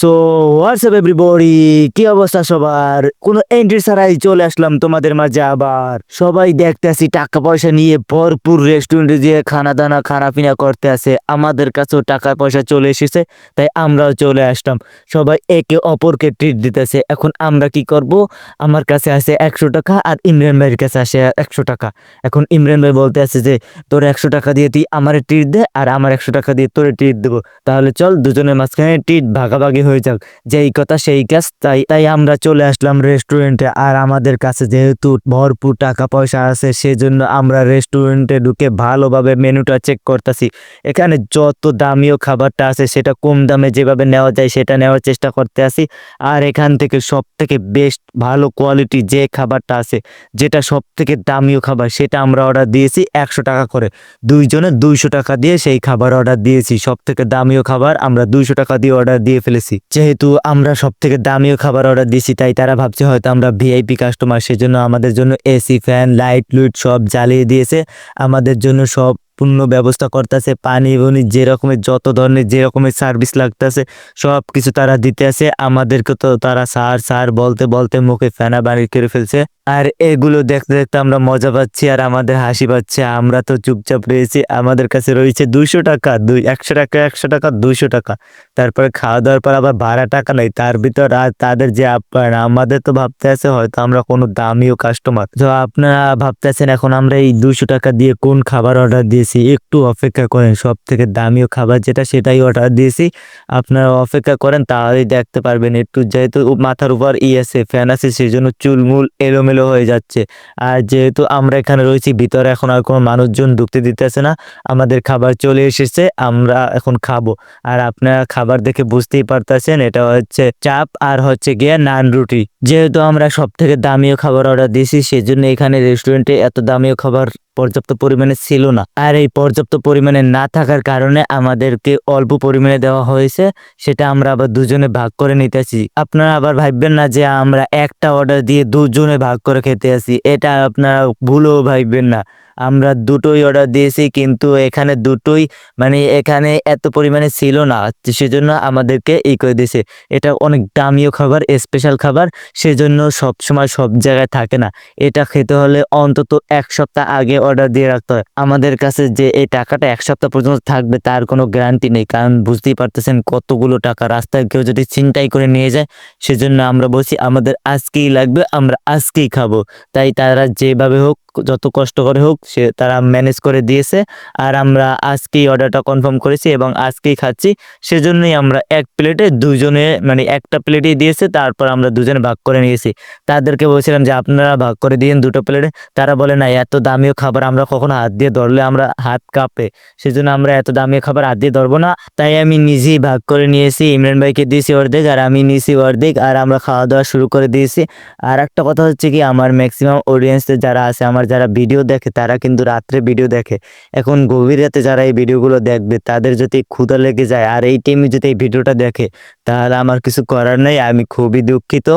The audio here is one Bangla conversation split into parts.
সো হোয়াটসঅ্যাপ এভরিবডি কি অবস্থা সবার? কোনো এন্ট্রি ছাড়াই চলে আসলাম তোমাদের মাঝে আবার। সবাই দেখতে আসি টাকা পয়সা নিয়ে ভরপুর রেস্টুরেন্টে দিয়ে খানা দানা খানা পিনা করতে আসে আমাদের কাছেও টাকা পয়সা চলে এসেছে, তাই আমরাও চলে আসলাম। সবাই একে অপরকে ট্রিট দিতেছে। এখন আমরা কি করব? আমার কাছে আছে একশো টাকা আর ইমরান ভাইয়ের কাছে আসে একশো টাকা। এখন ইমরান ভাই বলতে আছে যে, তোর একশো টাকা দিয়ে তুই আমার ট্রিট দে আর আমার একশো টাকা দিয়ে তোরে ট্রিট দেবো। তাহলে চল দুজনের মাঝখানে ট্রিট ভাগাভাগি হয়ে যাক। যেই কথা সেই কাজ, তাই তাই আমরা চলে আসলাম রেস্টুরেন্টে আর আমাদের কাছে যেহেতু ভরপুর টাকা পয়সা আছে, সেজন্য আমরা রেস্টুরেন্টে ঢুকে ভালোভাবে মেনুটা চেক করতেছি। এখানে যত দামিও খাবারটা আছে, সেটা কম দামে যেভাবে নেওয়া যায়, সেটা নেওয়ার চেষ্টা করতে আসি আর এখান থেকে সব থেকে বেস্ট ভালো কোয়ালিটি যে খাবারটা আছে, যেটা সব থেকে দামিও খাবার, সেটা আমরা অর্ডার দিয়েছি একশো টাকা করে। দুইজনে দুইশো টাকা দিয়ে সেই খাবার অর্ডার দিয়েছি। সব থেকে দামিও খাবার আমরা দুইশো টাকা দিয়ে অর্ডার দিয়ে ফেলেছি। যেহেতু আমরা সব থেকে দামিও খাবার অর্ডার দিছি, তাই তারা ভাবছে হয়তো আমরা ভিআইপি কাস্টমার সেজন্য আমাদের জন্য এসি ফ্যান লাইট লুইট সব জ্বালিয়ে দিয়েছে। আমাদের জন্য সব পূর্ণ ব্যবস্থা করতেছে, পানি বনি যে রকমের, যত ধরনের যে রকমের সার্ভিস লাগতেছে সব কিছু তারা দিতে আছে আমাদেরকে তো তারা সার সার বলতে বলতে মুখে ফেনা বাড়ি করে ফেলছে। আর এগুলো দেখতে দেখতে আমরা মজা পাচ্ছি আর আমাদের হাসি পাচ্ছে। আমরা তো চুপচাপ রয়েছি, আমাদের কাছে রয়েছে দুইশো টাকা, দুই, একশো টাকা একশো টাকা, দুইশো টাকা। তারপরে খাওয়া দাওয়ার পর আবার ভাড়া টাকা নেই, তার ভিতর আর তাদের যে আপ্যায়ন, আমাদের তো ভাবতে আছে হয়তো আমরা কোনো দামিও কাস্টমার তো আপনারা ভাবতেছেন এখন আমরা এই দুইশো টাকা দিয়ে কোন খাবার অর্ডার দিয়েছি? একটু অপেক্ষা করেন সব থেকে দামিও খাবার যেটা সেটাই অর্ডার দিয়েছি। আপনারা অপেক্ষা করেন, তাহলেই দেখতে পারবেন একটু যেহেতু মাথার উপর ই আছে ফ্যান আছে সেই জন্য চুলমুল এলোমেলো হয়ে যাচ্ছে। আর যেহেতু আমরা এখানে রয়েছি, ভিতরে এখন আর কোনো মানুষজন ঢুকতে দিতেছে না, আমাদের খাবার চলে এসেছে, আমরা এখন খাব। আর আপনারা খাবার দেখে বুঝতেই পারতেছেন, এটা হচ্ছে চাপ, আর হচ্ছে গিয়ে নান রুটি। যেহেতু আমরা সব থেকে দামিও খাবার অর্ডার দিয়েছি সেই জন্য এখানে রেস্টুরেন্টে এত দামিও খাবার পর্যাপ্ত পরিমাণে ছিল না। আর এই পর্যাপ্ত পরিমাণে না থাকার কারণে আমাদেরকে অল্প পরিমাণে দেওয়া হয়েছে, সেটা আমরা আবার দুজনে ভাগ করে নিতেছি আপনারা আবার ভাববেন না যে আমরা একটা অর্ডার দিয়ে দুজনে ভাগ করে খেতে আসি এটা আপনারা ভুলও ভাববেন না। আমরা দুটোই অর্ডার দিয়েছি, কিন্তু এখানে দুটোই মানে এখানে এত পরিমাণে ছিল না, সেজন্য আমাদেরকে ই করে দিয়েছে। এটা অনেক দামিও খাবার স্পেশাল খাবার, সেজন্য সব সময় সব জায়গায় থাকে না। এটা খেতে হলে অন্তত এক সপ্তাহ আগে অর্ডার দিয়ে রাখতে হয়। আমাদের কাছে যে এই টাকাটা এক সপ্তাহ পর্যন্ত থাকবে, তার কোনো গ্যারান্টি নেই, কারণ বুঝতেই পারতেছেন কতগুলো টাকা। রাস্তায় কেউ যদি ছিনতাই করে নিয়ে যায়, সেজন্য আমরা বলছি, আমাদের আজকেই লাগবে, আমরা আজকেই খাব। তাই তারা যেভাবে হোক, যত কষ্ট করে হোক সে তারা ম্যানেজ করে দিয়েছে। আর আমরা আজকেই অর্ডারটা কনফার্ম করেছি এবং আজকেই খাচ্ছি। সেজন্যই আমরা এক প্লেটে দুজনে মানে একটা প্লেটেই দিয়েছে, তারপর আমরা দুজনে ভাগ করে নিয়েছি। তাদেরকে বলছিলাম যে, আপনারা ভাগ করে দিন দুটো প্লেটে তারা বলে, না, এত দামিও খাবার আমরা কখনো হাত দিয়ে ধরলে আমরা হাত কাঁপে। সেজন্য আমরা এত দামিও খাবার হাত দিয়ে ধরবো না। তাই আমি নিজেই ভাগ করে নিয়েছি। ইমরান ভাইকে দিয়েছি অর্ধেক আর আমি নিয়েছি অর্ধেক। আর আমরা খাওয়া দাওয়া শুরু করে দিয়েছি। আর একটা কথা হচ্ছে কি, আমার ম্যাক্সিমাম অডিয়েন্সে যারা আছে, আমার যারা ভিডিও দেখে, তারা কিন্তু রাত্রে ভিডিও দেখে। এখন গভীর রাতে যারা এই ভিডিওগুলো দেখবে, তাদের যদি ক্ষুধা লেগে যায় আর এই টাইমে যদি এই ভিডিওটা দেখে, তাহলে আমার কিছু করার নেই। আমি খুবই দুঃখিত।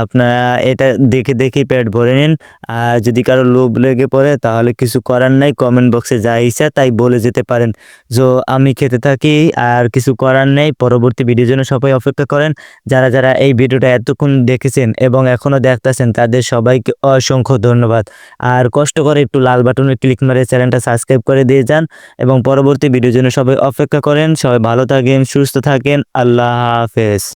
আপনারা এটা দেখে দেখে পেট ভরে নিন। আর যদি কারও লোভ লেগে পড়ে, তাহলে কিছু করার নাই। কমেন্ট বক্সে যা ইচ্ছা তাই বলে যেতে পারেন। তো আমি খেতে থাকি আর কিছু করার নেই। পরবর্তী ভিডিওর জন্য সবাই অপেক্ষা করেন। যারা যারা এই ভিডিওটা এতক্ষণ দেখেছেন এবং এখনও দেখতেছেন, তাদের সবাইকে অসংখ্য ধন্যবাদ। আর কষ্ট করে একটু লাল বাটনে ক্লিক মারে চ্যানেলটা সাবস্ক্রাইব করে দিয়ে যান এবং পরবর্তী ভিডিওর জন্য সবাই অপেক্ষা করেন। সবাই ভালো থাকেন, সুস্থ থাকেন। আল্লাহ হাফেজ।